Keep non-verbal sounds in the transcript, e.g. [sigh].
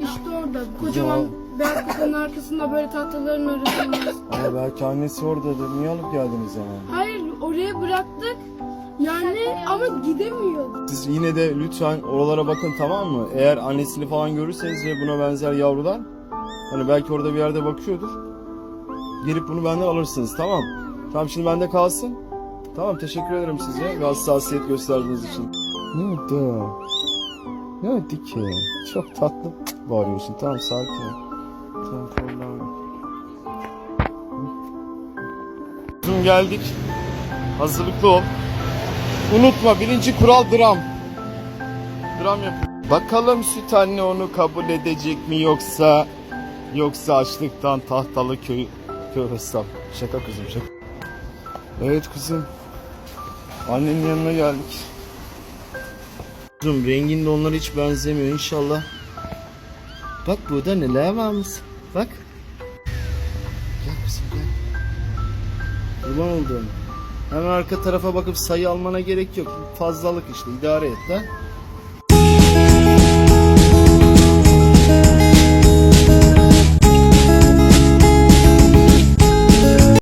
İşte orada kocaman beyaz kutunun arkasında böyle tahtaların arasında. [laughs] Ama belki annesi oradadır. Niye alıp geldiniz hemen? Hayır oraya bıraktık. Yani ama gidemiyor. Siz yine de lütfen oralara bakın tamam mı? Eğer annesini falan görürseniz ve buna benzer yavrular hani belki orada bir yerde bakıyordur. Gelip bunu benden alırsınız tamam. Tamam şimdi bende kalsın. Tamam teşekkür ederim size ve hassasiyet gösterdiğiniz için. Ne oldu? Ne oldu ki? Çok tatlı bağırıyorsun. Tamam sakin ol. Tamam problem Kızım geldik. Hazırlıklı ol. Unutma birinci kural dram. Dram yap. Bakalım süt anne onu kabul edecek mi yoksa yoksa açlıktan tahtalı köy köy hesap. Şaka kızım şaka. Evet kızım. Annenin yanına geldik. Rengin de onlara hiç benzemiyor inşallah. Bak burada neler varmış. Bak. Gel kızım gel. Kurban oldum. Hemen arka tarafa bakıp sayı almana gerek yok. Fazlalık işte idare et de.